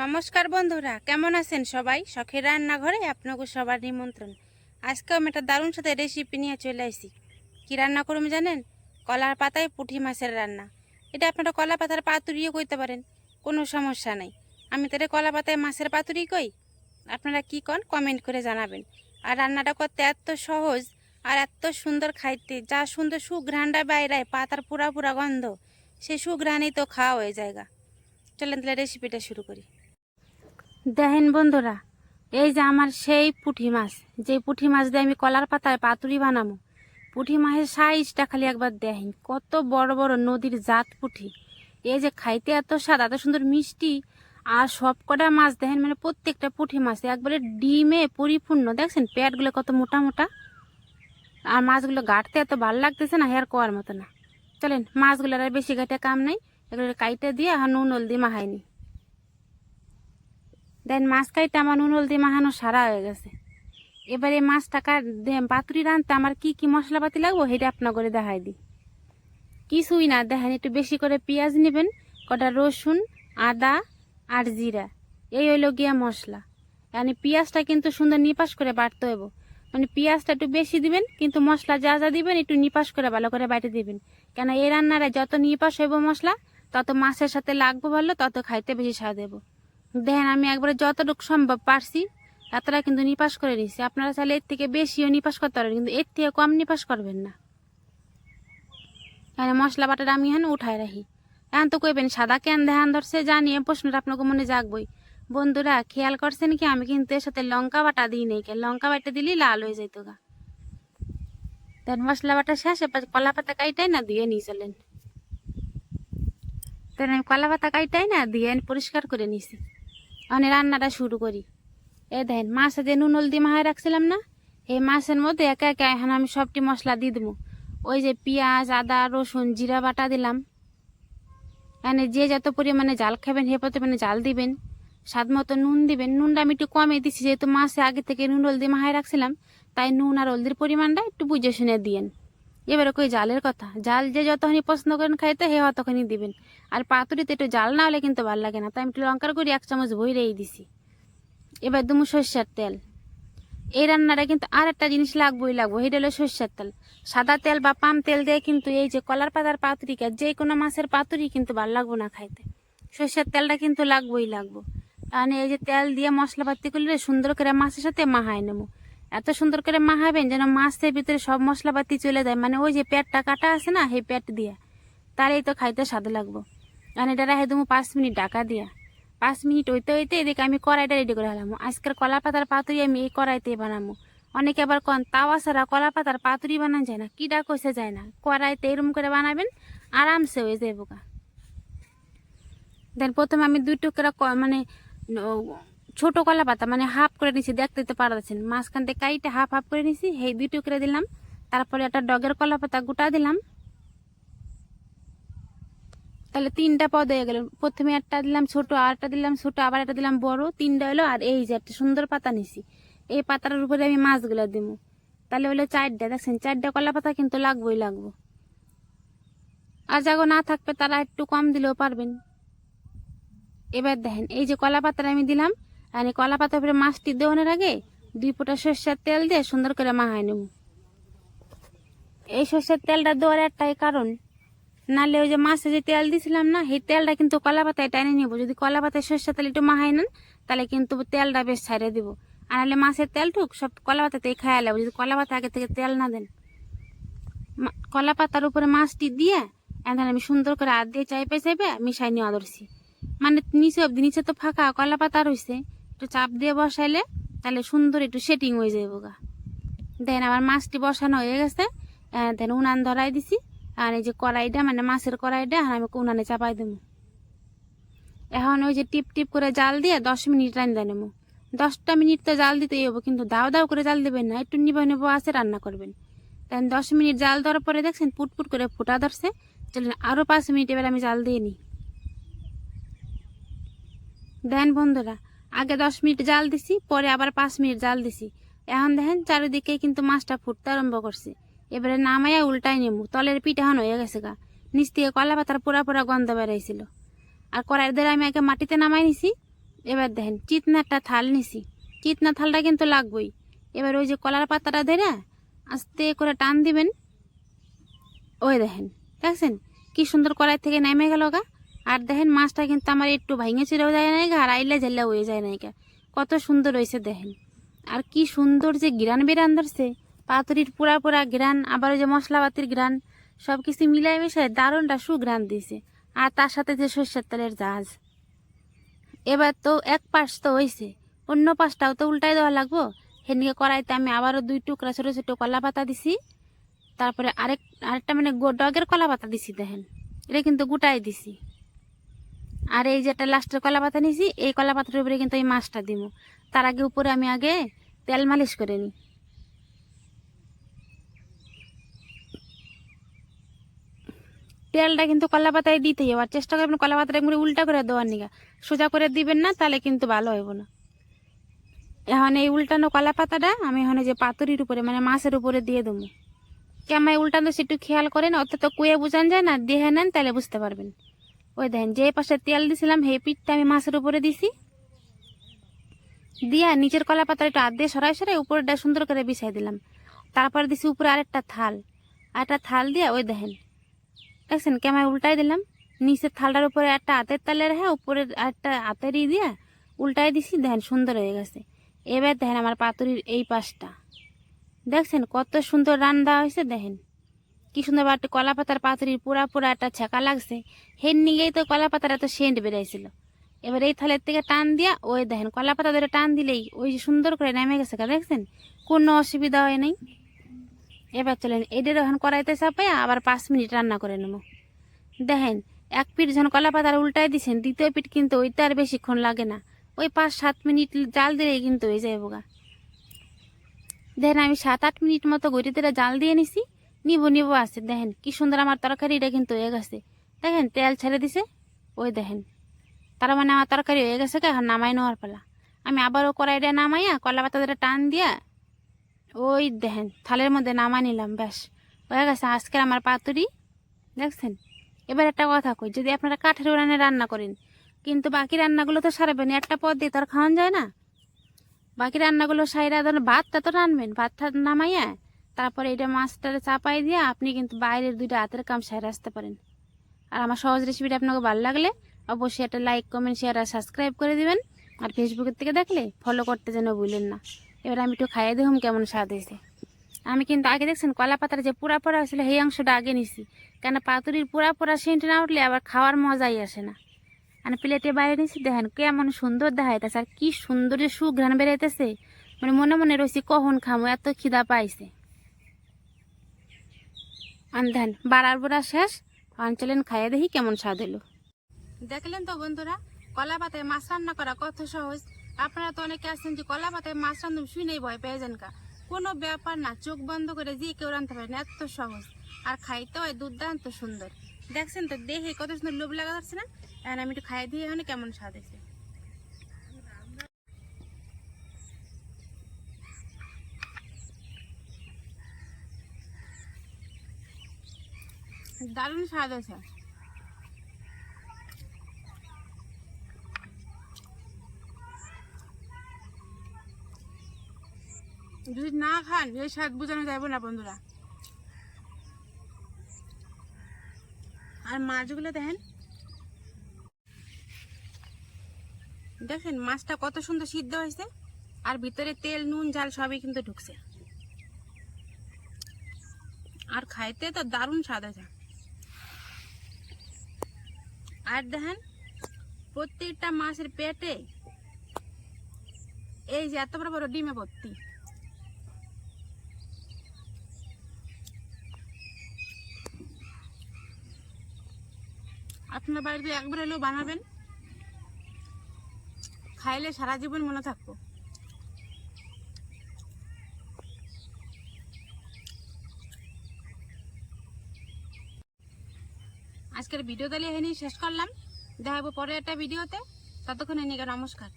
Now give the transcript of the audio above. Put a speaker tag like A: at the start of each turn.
A: নমস্কার বন্ধুরা, কেমন আছেন সবাই? শখের রান্নাঘরে আপনাকে সবার নিমন্ত্রণ। আজকে আমি একটা দারুণ সাথে রেসিপি নিয়ে চলে আসি। কী রান্না করুন জানেন? কলার পাতায় পুঁটি মাছের রান্না। এটা আপনারা কলা পাতার পাতুরিও করতে পারেন, কোনো সমস্যা নাই। আমি তাহলে কলা পাতায় মাছের পাতুরি কই? আপনারা কি কন কমেন্ট করে জানাবেন। আর রান্নাটা করতে এত সহজ আর এত সুন্দর খাইতে, যা সুন্দর সুঘ্রাণটা বাইরায়, পাতার পুরা পুরা গন্ধ সে সুঘ্রাণেই তো খাওয়া হয়ে জায়গা। চলেন তাহলে রেসিপিটা শুরু করি। দেখেন বন্ধুরা, এই যে আমার সেই পুঁটি মাছ, যে পুঁটি মাছ দিয়ে আমি কলার পাতায় পাতুরি বানাবো, পুঁটি মাছের সাইজটা খালি একবার দেখেন, কত বড় বড় নদীর জাত পুঁটি। এই যে খাইতে এত স্বাদ, এত সুন্দর মিষ্টি, আর সব কটা মাছ দেখেন মানে প্রত্যেকটা পুঁটি মাছ একবারে ডিমে পরিপূর্ণ। দেখছেন পেটগুলো কত মোটা মোটা? আর মাছগুলো গাঁটতে এত ভালো লাগতেছে না, হেয়ার কোয়ার মতো না। চলেন, মাছগুলোর আর বেশি ঘাটে কাম নাই, এগুলো কাইটে দিয়ে আর নুন হলদি মাখাইনি দেন মাছ কাইটে আমার নুন, হলদি মাখানো সারা হয়ে গেছে। এবারে মাছ টাকা পাতুরি রাঁধতে আমার কি কি মশলাপাতি লাগবো সেটা আপনার করে দেখাই দিই। কিছুই না, দেখেন একটু বেশি করে পেঁয়াজ নেবেন, কটা রসুন, আদা আর জিরা। এই হইল গিয়া মশলা। মানে পেঁয়াজটা কিন্তু সুন্দর নিপাস করে বাটতে হইব। মানে পেঁয়াজটা একটু বেশি দিবেন, কিন্তু মশলা যা যা দিবেন একটু নিপাস করে ভালো করে বাটে দিবেন। কেন এই রান্নারে যত নিপাস হইব মশলা, তত মাছের সাথে লাগবো ভালো, তত খাইতে বেশি স্বাদ দেবো দেখেন, আমি একবারে যতটুকু সম্ভব পারছি, এতটা কিন্তু নিপাস করে নিছি আপনারা চাইলে এর থেকে বেশিও নিপাস করতে পারবেন, কিন্তু এর থেকে কম নিপাস করবেন না। এখানে মশলা বাটাটা আমি এখানে উঠায় রাখি। এখন তো কইবেন, সাদা কেন ধ্যান ধরছে জানি এই প্রশ্নটা আপনাকে মনে জাগবই। বন্ধুরা, খেয়াল করছেন কি, আমি কিন্তু এর সাথে লঙ্কা বাটা দিই নেই, কে লঙ্কা বাটা দিলেই লাল হয়ে যেত গা। দেন মশলা বাটা শেষ কলা পাতা কাইটাই না দিয়ে নিয়ে চলেন। দেন আমি কলা পাতা কাইটাই না দিয়ে পরিষ্কার করে নিছি। আমি রান্নাটা শুরু করি। এ দেখেন, মাছে যে নুন হলদি মাহায় রাখছিলাম না, এই মাছের মধ্যে একে একে এখন আমি সবটি মশলা দিয়ে দেবো। ওই যে পেঁয়াজ, আদা, রসুন, জিরা বাটা দিলাম। এখানে যে যত পরিমাণে জাল খাবেন, সে পরিমাণে জাল দিবেন, স্বাদ মতো নুন দিবেন। নুনটা আমি একটু কমে দিচ্ছি যেহেতু মাছে আগে থেকে নুন হলদি মাহায় রাখছিলাম, তাই নুন আর হলদির পরিমাণটা একটু বুঝে শুনে দিয়েন। এবারে কই জালের কথা? জাল যে যতখানি পছন্দ করেন খাইতে, হে অতখানি দিবেন। আর পাতুরিতে একটু জাল না হলে কিন্তু ভালো লাগে না। তাই আমি একটু লঙ্কার গুঁড়ি, এক চামচ ভইরেই দিছি। এবার দুমু সর্ষের তেল। এই রান্নাটা কিন্তু আর একটা জিনিস লাগবোই লাগবো সেটা হলো সর্ষের তেল। সাদা তেল বা পাম তেল দিয়ে কিন্তু এই যে কলার পাতার পাতুরিকে যে কোনো মাছের পাতুরি কিন্তু ভালো লাগবো না খাইতে। সর্ষের তেলটা কিন্তু লাগবোই লাগবো। কারণ এই যে তেল দিয়ে মশলাপাতি করলে সুন্দর করে মাছের সাথে মাহায় নেব। এত সুন্দর করে মাহাবেন যেন মাছের ভিতরে সব মশলাপাতি চলে যায়। মানে ওই যে পেটটা কাটা আছে না, সেই পেট দিয়া। তাহলেই তো খাইতে স্বাদ লাগবো। আর এটা রাখে দেবো পাঁচ মিনিট ডাকা দিয়া। পাঁচ মিনিট হইতে হইতে এদিকে আমি কড়াইটা রেডি করে হলাম আজকের কলা পাতার পাতুরি আমি এই কড়াইতে বানাবো। অনেকে আবার কন তাওয়া ছাড়া কলা পাতার পাতুরি বানানো যায় না। কিডা কষে যায় না। কড়াইতে এরম করে বানাবেন, আরামসে হয়ে যায় বোকা দেন প্রথমে আমি দুই টুকরা মানে ছোট কলা পাতা মানে হাফ করে নিছি, দেখতে তো পারছেন মাঝখান থেকে কাইটে হাফ হাফ করে নিছি সেই দুই টুকরা দিলাম। তারপরে একটা ডগের কলা পাতা গোটা দিলাম। তাহলে তিনটা পদ হয়ে গেল। প্রথমে একটা দিলাম ছোট, আর একটা দিলাম ছোট, আবার একটা দিলাম বড়, তিনটা হলো, আর এই যে একটা সুন্দর পাতা নিছি। এই পাতার উপরে আমি মাছগুলো দিব। তাহলে হলো চারটা, দেখছেন? চারটা কলা পাতা কিন্তু লাগবোই লাগবো। আর যাগো না থাকবে, তারা একটু কম দিলেও পারবেন। এবার দেখেন, এই যে কলা পাতাটা আমি দিলাম এই কলা পাতার উপরে মাছটি দেওয়ানোর আগে দুই ফোঁটা সর্ষের তেল দিয়ে সুন্দর করে মাহায় নেব। এই সর্ষের তেলটা দেওয়ার একটাই কারণ, নালে ওই যে মাছে যে তেল দিছিলাম না, সেই তেলটা কিন্তু কলা পাতায় টাইনে নিব। যদি কলা পাতায় সর্ষের তেল একটু মাহাই নেন, তাহলে কিন্তু তেলটা বেশ ছাড়িয়ে দিব। আর নাহলে মাছের তেল ঠুক সব কলা পাতাতেই খাইয়া লাগবে যদি কলা পাতা আগে থেকে তেল না দেন কলা পাতার উপরে মাছটি দিয়ে এখন আমি সুন্দর করে হাত দিয়ে চাইপে চাইপে মিশাই নিয়ে আদরছি। মানে নিচে অব্দি নিচে তো ফাঁকা কলা পাতা রয়েছে। একটু চাপ দিয়ে বসাইলে তাহলে সুন্দর একটু সেটিং হয়ে যাবে গা। দেন আমার মাছটি বসানো হয়ে গেছে দেন উনান ধরাই দিছি। আর এই যে কড়াইটা মানে মাছের কড়াইটা, আর আমি উনানে চাপাই দেবো। এখন ওই যে টিপ টিপ করে জাল দিয়ে দশ মিনিট রান্না নেব। দশটা মিনিট তো জাল দিতেই হব, কিন্তু দাও দাও করে জাল দেবেন না, একটু নিবা নেব আছে রান্না করবেন। দেন দশ মিনিট জাল দেওয়ার পরে দেখছেন পুটপুট করে ফুটা ধরছে। চলেন আরও পাঁচ মিনিট এবার আমি জাল দিয়ে নিই। দেন বন্ধুরা আগে দশ মিনিট জাল দিছি, পরে আবার পাঁচ মিনিট জাল দিছি। এখন দেখেন চারিদিকে কিন্তু মাছটা ফুটতে আরম্ভ করছে। এবারে নামাইয়া উল্টাই নেব তলের পিঠ এখন হয়ে গেছে গা। নিচ থেকে কলা পাতার পুরা পুরা গন্ধ বেরাইছিল। আর কড়াইয়ের দ্বারা আমি আগে মাটিতে নামাই নিছি, এবার দেখেন চিতনাটা থাল নিছি। চিতনা থালটা কিন্তু লাগবেই। এবার ওই যে কলার পাতাটা ধরে আস্তে করে টান দিবেন। ওই দেখেন, দেখছেন? কি সুন্দর কড়াই থেকে নেমে গেল গা। আর দেখেন মাছটা কিন্তু আমার একটু ভাঙে চিরেও যায় গা, আর আইলে ঝেলে হয়ে যায় গা। কত সুন্দর হয়েছে দেখেন। আর কি সুন্দর যে গ্রান বেরান ধরছে, পাতুরির পুরা পুরা গ্রান আবার ওই যে মশলাপাতির গ্রান সব কিছু মিলাই মিশাই দারুণটা সুগ্রান দিয়েছে। আর তার সাথে যে সর্ষের তেলের জাহাজ। এবার তো এক পাশ তো হয়েছে অন্য পাশটাও তো উল্টাই দেওয়া লাগবো। সেদিকে কড়াইতে আমি আবারও দুই টুকরা ছোটো ছোটো কলা পাতা দিছি। তারপরে আরেক, আরেকটা মানে ডগের কলা পাতা দিছি দেখেন। এটা কিন্তু গোটাই দিছি। আর এই যেটা লাস্টের কলা পাতা নিছি, এই কলা পাতার উপরে কিন্তু এই মাছটা দিব তার আগে উপরে আমি আগে তেল মালিশ করে নিই। তেলটা কিন্তু কলা পাতায় দিতেই হবে, আর চেষ্টা করবেন কলা পাতাটা একবারে উল্টা করে দেওয়ার নিগা। সোজা করে দিবেন না, তাহলে কিন্তু ভালো হইব না। এখন এই উল্টানো কলা পাতাটা আমি এখন যে পাতুরির উপরে মানে মাছের উপরে দিয়ে দেবো। কেমন উল্টানো, সেটু খেয়াল করেন অত তো কুয়ে বুঝান যায় না দিয়ে নেন, তাহলে বুঝতে পারবেন। ওই দেখেন যে পাশে তেল দিছিলাম, সেই পিঠটা আমি মাছের উপরে দিছি। দিয়া নিচের কলা পাতার একটু আধ দিয়ে সরাই সরাই উপরটা সুন্দর করে বিছাই দিলাম। তারপর দিছি উপরে আরেকটা থাল। আরেকটা থাল দিয়ে, ওই দেখেন, দেখছেন কেমন উল্টাই দিলাম। নিচের থালটার উপরে একটা হাতের তালের হ্যাঁ উপরে একটা হাতেরই দিয়া উল্টাই দিছি, দেখেন সুন্দর হয়ে গেছে। এবার দেখেন আমার পাতুরির এই পাশটা। দেখছেন কত সুন্দর রান্না হয়েছে, দেখেন। কি সুন্দর একটা কলা পাতার পাতুরির পুরা পুরা একটা ছেঁকা লাগছে। হের নিগেই তো কলা পাতার এত সেন্ট বেরাইছিল এবার এই থালের থেকে টান দিয়া, ওই দেখেন কলা পাতা ধরে টান দিলেই ওই যে সুন্দর করে নেমে গেছে দেখছেন? কোনো অসুবিধা হয় নাই। এবার চলেন, এদের এখন কড়াইতে চাপাই আবার পাঁচ মিনিট রান্না করে নেব। দেখেন, এক পিঠ যখন কলা পাতার উল্টাই দিছেন, দ্বিতীয় পিঠ কিন্তু ওইটা আর বেশিক্ষণ লাগে না। ওই পাঁচ সাত মিনিট জাল দিলেই কিন্তু হয়ে যায় বোগা দেখেন, আমি সাত আট মিনিট মতো গড়িতে জাল দিয়ে নিছি। নিবো নিবো আছে, দেখেন, কি সুন্দর আমার তরকারিটা কিন্তু হয়ে গেছে। দেখেন, তেল ছেড়ে দিছে, ওই দেখেন। তার মানে আমার তরকারি হয়ে গেছে এখন নামাই নেওয়ার পালা। আমি আবারও কড়াইটা নামাইয়া, কলা পাতা ধরে টান দিয়া, ওই দেখেন, থালের মধ্যে নামা নিলাম, ব্যাস। হয়ে গেছে, আজকের আমার পাতুরি, দেখছেন? এবার একটা কথা কই, যদি আপনারা কাঠের উড়ানে রান্না করেন, কিন্তু বাকি রান্নাগুলো তো সারাবেন, একটা পদ দিয়ে তো আর খাওয়ান যায় না। বাকি রান্নাগুলো সাইরা ধরেন ভাতটা তো রানবেন ভাতটা নামাইয়া তারপরে এটা মাছটারে চাপাই দিয়ে আপনি কিন্তু বাইরের দুইটা হাতের কাম সাইরা আসতে পারেন। আর আমার সহজ রেসিপিটা আপনাকে ভালো লাগলে অবশ্যই একটা লাইক কমেন্ট শেয়ার আর সাবস্ক্রাইব করে দিবেন। আর ফেসবুকের থেকে দেখলে ফলো করতে যেন ভুলেন না। এবার আমি একটু খাইয়ে দেখুন কেমন স্বাদ হয়েছে। আমি কিন্তু আগে দেখছেন কলা পাতার যে পুরা পোড়া হয়েছিল সেই অংশটা আগে নিছি। কেন পাতুরির পুরা পোড়া সেন্ট না উঠলে আবার খাওয়ার মজাই আসে না। আর প্লেটে বাইরে নিছি, দেখেন কেমন সুন্দর দেখাইতেছে আর কি সুন্দর যে সুঘ্রাণ বেরাইতেছে মানে মনে মনে রয়েছি কখন খামো, এত খিদা পাইছে। দেখেন বাড়ার বুড়া শেষ। অঞ্চলেন খাইয়ে দেখি কেমন স্বাদ এলো দেখলেন তো বন্ধুরা, কলা পাতায় মাছ রান্না করা কত সহজ। আপনারা তো অনেকে আছেন যে কলা পাতায় মাছ রান্ধুন শুনেই ভয় পেয়ে যান কা কোনো ব্যাপার না, চোখ বন্ধ করে যে কেউ রাঁধতে পারেন এত সহজ। আর খাইতে হয় দুর্দান্ত সুন্দর। দেখছেন তো দেখে কত সুন্দর লোভ লাগা যাচ্ছে না? আমি একটু খাইয়ে দিয়ে এখানে কেমন স্বাদ এসে দারুণ স্বাদ আছে। যদি না খান এই স্বাদ বোঝানো যাবে না বন্ধুরা। আর মাছগুলো দেখেন। দেখেন, মাছটা কত সুন্দর সিদ্ধ হয়েছে। আর ভিতরে তেল, নুন, ঝাল সবই কিন্তু ঢুকছে। আর খাইতে তো দারুণ স্বাদ আছে। আর দেখেন, প্রত্যেকটা মাছের পেটে এই যে এত বড় বড় ডিমে ভর্তি। আপনার বাড়িতে একবার এলেও বানাবেন, খাইলে সারা জীবন মনে থাকব। আজকের ভিডিও তাহলে এখানেই শেষ করলাম। দেখাবো পরে একটা ভিডিওতে। ততক্ষণ নিয়ে নমস্কার।